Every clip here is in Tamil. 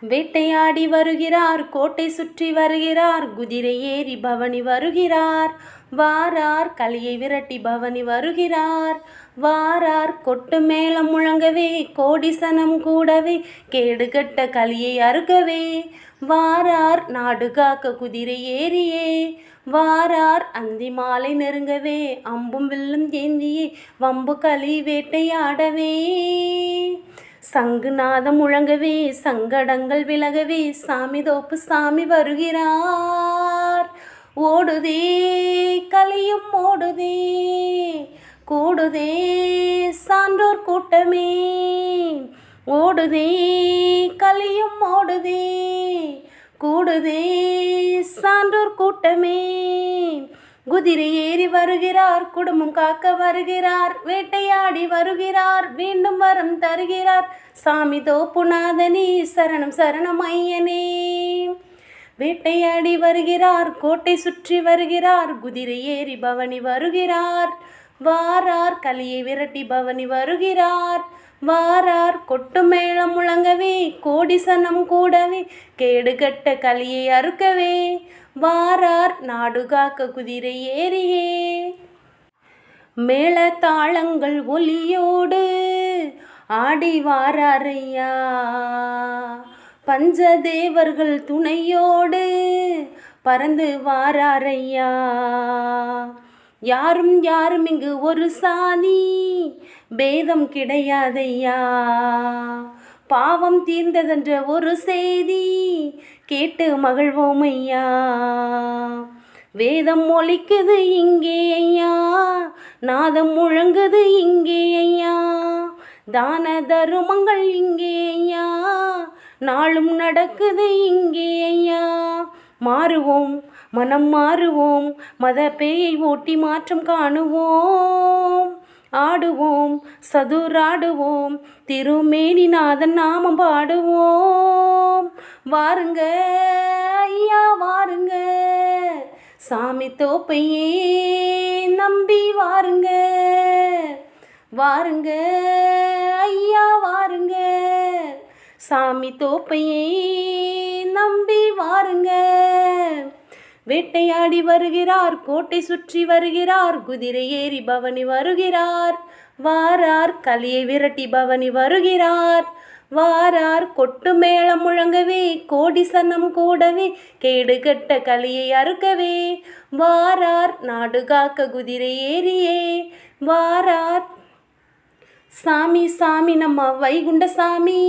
வேட்டையாடி வருகிறார் கோட்டை சுற்றி வருகிறார் குதிரை ஏறி பவனி வருகிறார். வாரார் கலியை விரட்டி பவனி வருகிறார். வாரார் கொட்டு மேளம் முழங்கவே கோடிசனம் கூடவே கேடுகட்ட கலியை அறுக்கவே. வாரார் நாடு காக்க குதிரை ஏறியே. வாரார் அந்தி மாலை நெருங்கவே அம்பும் வில்லும் ஏந்தியே வம்பு களி வேட்டையாடவே. சங்குநாதம் முழங்கவே சங்கடங்கள் விலகவே சாமி தோப்பு சாமி வருகிறார். ஓடுதே கலியும் ஓடுதே கூடுதே சான்றோர் கூட்டமே. ஓடுதே கலியும் ஓடுதே கூடுதே சான்றோர் கூட்டமே. குதிரை ஏறி வருகிறார் குடும்பம் காக்க வருகிறார் வேட்டையாடி வருகிறார் மீண்டும் வரம் தருகிறார். சாமி தோப்புநாதனே சரணம் சரணம் ஐயனே. வேட்டையாடி வருகிறார் கோட்டை சுற்றி வருகிறார் குதிரை ஏறி பவனி வருகிறார். வாரார் கலியை விரட்டி பவனி வருகிறார். வாரார் கொட்டு மேளம் முழங்கவே கோடி சனம் கூடவே கேடுகட்ட கலியை அறுக்கவே. வாரார் நாடுகாக்க குதிரை ஏறியே. மேள தாளங்கள் ஒலியோடு ஆடி வாராரையா. பஞ்சதேவர்கள் துணையோடு பறந்து வாராரையா. யாரும் யாரும் இங்கு ஒரு சாதி பேதம் கிடையாதையா பாவம் தீர்ந்ததென்ற ஒரு செய்தி கேட்டு மகிழ்வோம் ஐயா வேதம் ஒழிக்குது இங்கே ஐயா. நாதம் முழங்குது இங்கே ஐயா. தான தருமங்கள் இங்கே ஐயா. நாளும் நடக்குது இங்கே ஐயா. மாறுவோம் மனம் மாறுவோம். மத பேயை ஓட்டி மாற்றம் காணுவோம். ஆடுவோம் சதுராடுவோம். திருமேனிநாதன் நாமம் பாடுவோம். வாருங்க ஐயா வாருங்க. சாமி தோப்பையே நம்பி வாருங்க. வாருங்க ஐயா வாருங்க. சாமி தோப்பையே நம்பி வாருங்க. வேட்டையாடி வருகிறார் கோட்டை சுற்றி வருகிறார் குதிரை ஏறி பவனி வருகிறார். வாரார் கலியை விரட்டி பவனி வருகிறார். வாரார் கொட்டு மேளம் முழங்கவே கோடி சன்னம் கூடவே கேடுகட்ட கலியை அறுக்கவே. வாரார் நாடு காக்க குதிரை ஏறியே. வாரார் சாமி சாமி நம்ம வைகுண்ட சாமி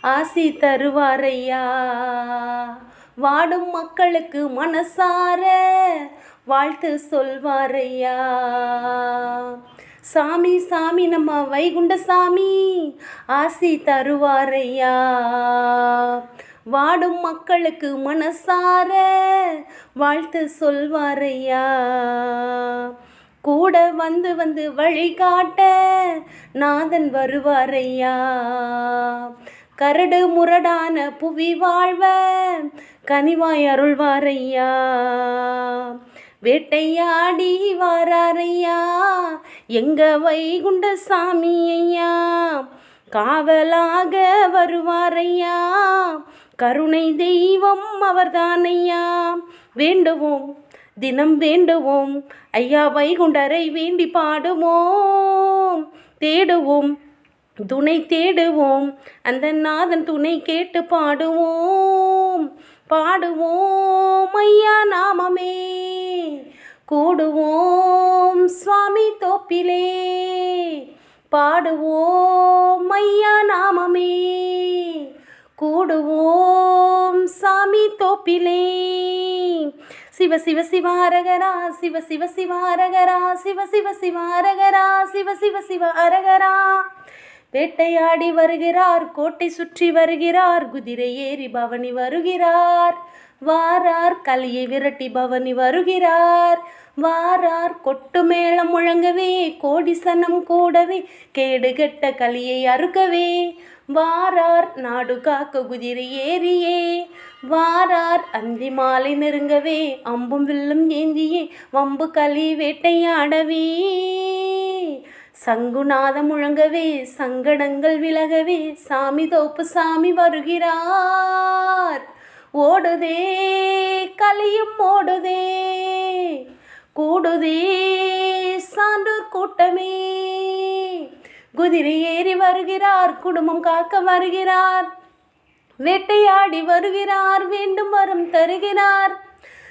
ஆசி தருவாரையா வாடும் மக்களுக்கு மனசார வாழ்த்து சொல்வாரையா. சாமி சாமி நம்ம வைகுண்ட சாமி ஆசி தருவாரையா. வாடும் மக்களுக்கு மனசார வாழ்த்து சொல்வாரையா. கூட வந்து வந்து வழிகாட்ட நாதன் வருவாரையா. கரடு முரடான புவி வாழ்வ கனிவாய் அருள்வாரையா வேட்டையாடி வாராரையா எங்க வைகுண்ட சாமி ஐயா. காவலாக வருவாரையா கருணை தெய்வம் அவர்தானையா வேண்டுவோம் தினம் வேண்டுவோம் ஐயா வைகுண்டரை வேண்டி பாடுவோம். தேடுவோம் துணை தேடுவோம். அந்த நாதன் துணை கேட்டு பாடுவோம். பாடுவோம் ஐயா நாமமே. கூடுவோம் சுவாமி தோப்பிலே. பாடுவோம் ஐயா நாமமே. கூடுவோம் சாமி தோப்பிலே. சிவ சிவ சிவாரகரா சிவ சிவ சிவாரகரா சிவ சிவ சிவாரகரா சிவ சிவ சிவாரகரா வேட்டையாடி வருகிறார் கோட்டை சுற்றி வருகிறார் குதிரை ஏறி பவனி வருகிறார். வாரார் கலியை விரட்டி பவனி வருகிறார். வாரார் கொட்டு மேளம் முழங்கவே கோடிசனம் கூடவே கேடுகெட்ட கலியை அறுக்கவே. வாரார் நாடு காக்க குதிரை ஏறியே. வாரார் அந்தி மாலை நெருங்கவே அம்பும் வில்லும் ஏந்தியே வம்பு களி வேட்டையாடவே. சங்குநாதம் முழங்கவே சங்கடங்கள் விலகவே சாமி தோப்பு சாமி வருகிறார். ஓடுதே கலியும் ஓடுதே கூடுதே சான்றோர் கூட்டமே. குதிரை ஏறி வருகிறார் குடும்பம் காக்க வருகிறார். வேட்டையாடி வருகிறார் வேண்டும் வரம் தருகிறார்.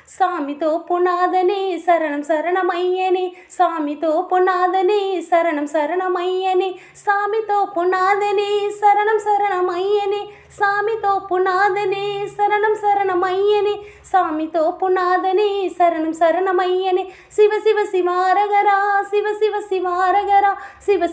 சாமி தோப்புநாதனே சரணம் சரணம் ஐயனே சாமி தோப்புநாதனே சரணம் சரணம் ஐயனே சாமி தோப்புநாதனே சரணம் சரணம் ஐயனே சாமி தோப்புநாதனே சரணம் சரணம் ஐயனே சாமி தோப்புநாதனே சரணம் சரணம் ஐயனே சிவ சிவ சிவாரகரா சிவ சிவ சிவாரகரா. சிவ